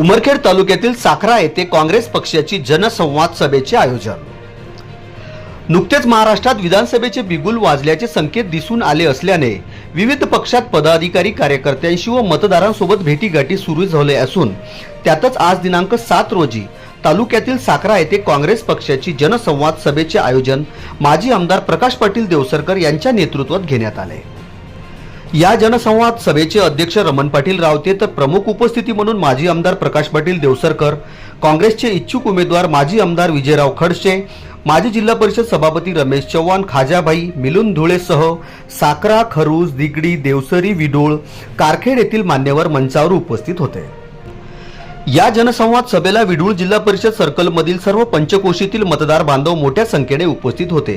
उमरखेड तालुक्यातील साखरा येथे काँग्रेस पक्षाची जनसंवाद सभेचे आयोजन. नुकतेच महाराष्ट्रात विधानसभेचे बिगुल वाजल्याचे संकेत दिसून आले असल्याने विविध पक्षात पदाधिकारी कार्यकर्त्यांशी व मतदारांसोबत भेटीगाठी सुरू झाले असून त्यातच आज दिनांक सात रोजी तालुक्यातील साखरा येथे काँग्रेस पक्षाची जनसंवाद सभेचे आयोजन माजी आमदार प्रकाश पाटील देवसरकर यांच्या नेतृत्वात घेण्यात आले. या जनसंवाद सभेचे अध्यक्ष रमण पाटील रावते तर प्रमुख उपस्थिती म्हणून माजी आमदार प्रकाश पाटील देवसरकर काँग्रेसचे इच्छुक उमेदवार माजी आमदार विजयराव खडसे माजी जिल्हा परिषद सभापती रमेश चव्हाण खाजाभाई मिलून धुळेसह साकरा खरूज दिगडी देवसरी विडोळ कारखेड येथील मान्यवर मंचावर उपस्थित होते. या जनसंवाद सभेला विडूळ जिल्हा परिषद सर्कलमधील सर्व पंचकोशीतील मतदार बांधव मोठ्या संख्येने उपस्थित होते.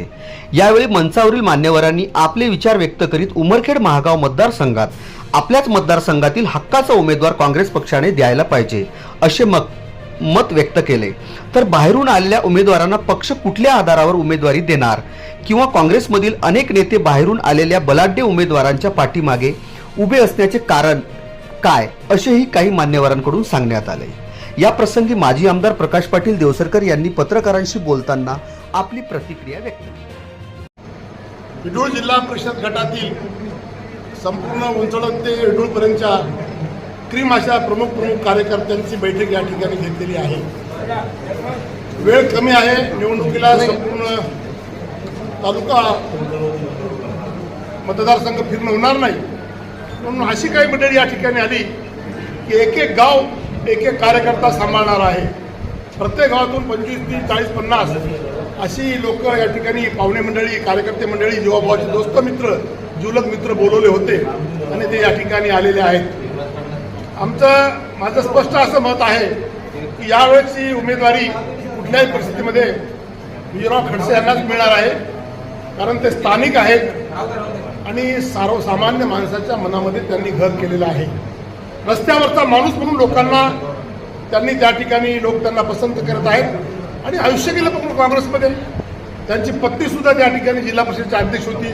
यावेळी मंचावरील मान्यवरांनी आपले विचार व्यक्त करीत उमरखेड महागाव मतदारसंघात आपल्याच मतदारसंघातील हक्काचा उमेदवार काँग्रेस पक्षाने द्यायला पाहिजे असे मत मत व्यक्त केले. तर बाहेरून आलेल्या उमेदवारांना पक्ष कुठल्या आधारावर उमेदवारी देणार? किंवा काँग्रेसमधील अनेक नेते बाहेरून आलेल्या बलाढ्य उमेदवारांच्या पाठीमागे उभे असण्याचे कारण काय असेही काही मान्यवरांकडून सांगण्यात आले. या प्रसंगी माजी आमदार प्रकाश पाटील देवसरकर यांनी पत्रकारांशी बोलताना आपली प्रतिक्रिया व्यक्त केली. विडूळ जिल्हा परिषद गटातील संपूर्ण उंचवडक ते विडूळपर्यंतच्या क्रीम अशा प्रमुख प्रमुख कार्यकर्त्यांची बैठक या ठिकाणी घेतलेली आहे. वेळ कमी आहे निवडणुकीला संपूर्ण तालुका मतदारसंघ फिरणं होणार नाही. म्हणून अशी काही मंडळी या ठिकाणी आली की एक एक गाव एक एक कार्यकर्ता सांभाळणार आहे. प्रत्येक गावातून पंचवीस तीस चाळीस पन्नास अशी लोक या ठिकाणी पाहुणे मंडळी कार्यकर्ते मंडळी जीवाभावाचे दोस्त मित्र जुलक मित्र बोलवले होते आणि ते या ठिकाणी आलेले आहेत. आमचं माझं स्पष्ट असं मत आहे की यावेळेची उमेदवारी कुठल्याही परिस्थितीमध्ये विजयराव खडसे यांनाच मिळणार आहे. कारण ते स्थानिक आहेत. आणि सर्वसामान्य माणसाच्या मनामध्ये त्यांनी घर केलेलं आहे. रस्त्यावरचा माणूस म्हणून लोकांना त्यांनी त्या ठिकाणी लोक त्यांना पसंत करत आहेत. आणि आयुष्य गेलं पण काँग्रेसमध्ये. त्यांची पत्नी सुद्धा त्या ठिकाणी जिल्हा परिषदेची अध्यक्ष होती.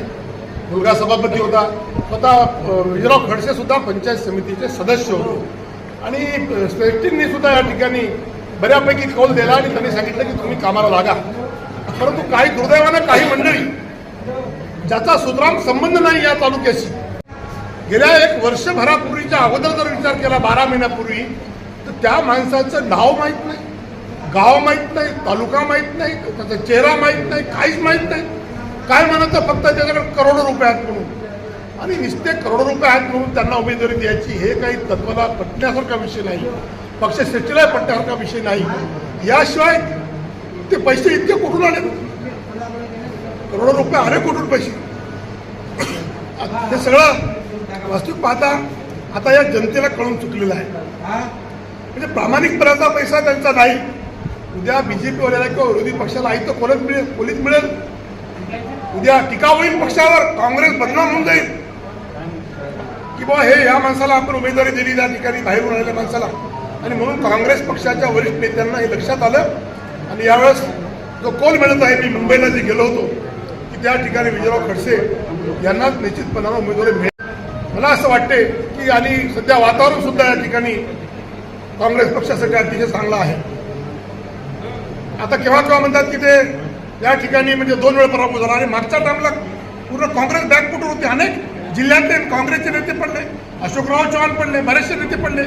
मुलगा सभापती होता. स्वतः विजयराव खडसे सुद्धा पंचायत समितीचे सदस्य होते. आणि श्रेष्ठींनी सुद्धा या ठिकाणी बऱ्यापैकी कौल दिला आणि त्यांनी सांगितलं की तुम्ही कामाला लागा परंतु काही दुर्दैवानं काही मंडळी ज्याचा सुतराम संबंध नाही या तालुक्याशी. गेल्या एक वर्षभरापूर्वीच्या अगोदर जर विचार केला बारा महिन्यापूर्वी तर त्या माणसाचं नाव माहीत नाही गाव माहीत नाही तालुका माहीत नाही त्याचा चेहरा माहीत नाही काहीच माहीत नाही. काय म्हणायचं फक्त त्याच्याकडे करोडो रुपये आहेत म्हणून. आणि नुसते करोडो रुपये आहेत म्हणून त्यांना उमेदवारी द्यायची हे काही तत्वाला पटण्यासारखा विषय नाही. पक्षश्रेष्ठीला पटण्यासारखा विषय नाही. याशिवाय ते पैसे इतके कुठून आले? करोडो रुपये आले कोटी पैसे. हे सगळं वास्तविक पाहता आता या जनतेला कळून चुकलेलं आहे. म्हणजे प्रामाणिकपणाचा पैसा त्यांचा नाही. उद्या बीजेपी वाल्याला किंवा विरोधी पक्षाला आई तर मिळेल पोलीस मिळेल. उद्या टीका होईल पक्षावर काँग्रेस बदनाम होऊन जाईल. की बाबा हे या माणसाला आपण उमेदवारी दिली त्या ठिकाणी बाहेरून आलेल्या माणसाला. आणि म्हणून काँग्रेस पक्षाच्या वरिष्ठ नेत्यांना हे लक्षात आलं. आणि यावेळेस जो कोल मिळत आहे मी मुंबईला जे गेलो होतो त्या ठिकाणी विजयराव खडसे यांनाच निश्चितपणानं उमेदवारी मिळेल. मला असं वाटते की आणि सध्या वातावरण सुद्धा या ठिकाणी काँग्रेस पक्षासाठी अतिशय चांगलं आहे. आता केव्हा केव्हा म्हणतात की ते या ठिकाणी म्हणजे दोन वेळ पराभव झाला आणि मागच्या टाइमला पूर्ण काँग्रेस बॅकफुटवर होते. अनेक जिल्ह्यातले काँग्रेसचे नेते पडले अशोकराव चव्हाण पडले बरेचसे नेते पडले.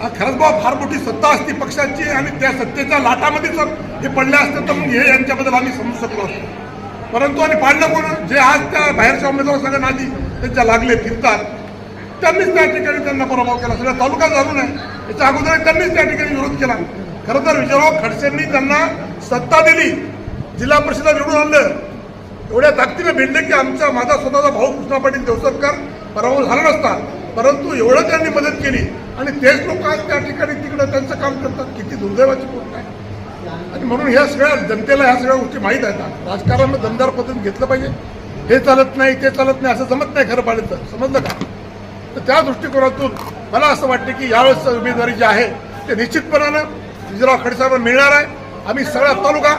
खरंच बाबा फार मोठी सत्ता असती पक्षाची आणि त्या सत्तेच्या लाटामध्ये जर हे पडले असते तर मग हे यांच्याबद्दल आम्ही समजू शकलो असतो. परंतु आणि पाडलं म्हणून जे आज त्या बाहेरच्या उमेदवार सगळ्या आधी त्यांच्या लागले फिरतात. त्यांनीच त्या ठिकाणी त्यांना पराभव केला. सगळ्या तालुका झालो नाही याच्या अगोदर त्यांनीच त्या ठिकाणी विरोध केला. खरं तर विजयराव खडसेंनी त्यांना सत्ता दिली. जिल्हा परिषदेला निवडून आणलं. एवढ्या ताकदीने भिडले की आमचा माझा स्वतःचा भाऊ कृष्णा पाटील देवसरकर पराभव झाला नसता. परंतु एवढं त्यांनी मदत केली. आणि तेच लोक आज त्या ठिकाणी तिकडं त्यांचं काम करतात. किती दुर्दैवाची गोष्ट आहे. आणि म्हणून ह्या सगळ्या जनतेला ह्या सगळ्या गोष्टी माहीत आहेत. राजकारण दमदार पद्धतीने घेतलं पाहिजे. हे चालत नाही ते चालत नाही असं जमत नाही खरं पाहिलं समजलं का? तर त्या दृष्टिकोनातून मला असं वाटतं की यावेळेस उमेदवारी जी आहे ते निश्चितपणानं विजयराव खडसाहेबांना मिळणार आहे. आम्ही सगळा तालुका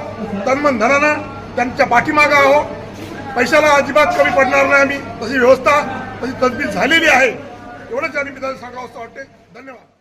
तन्मन धनानं त्यांच्या पाठीमागं आहोत. पैशाला अजिबात कमी पडणार नाही आम्ही. तशी व्यवस्था तशी तजबीज झालेली आहे. एवढंच या निमित्तानं सांगावं असं वाटते धन्यवाद.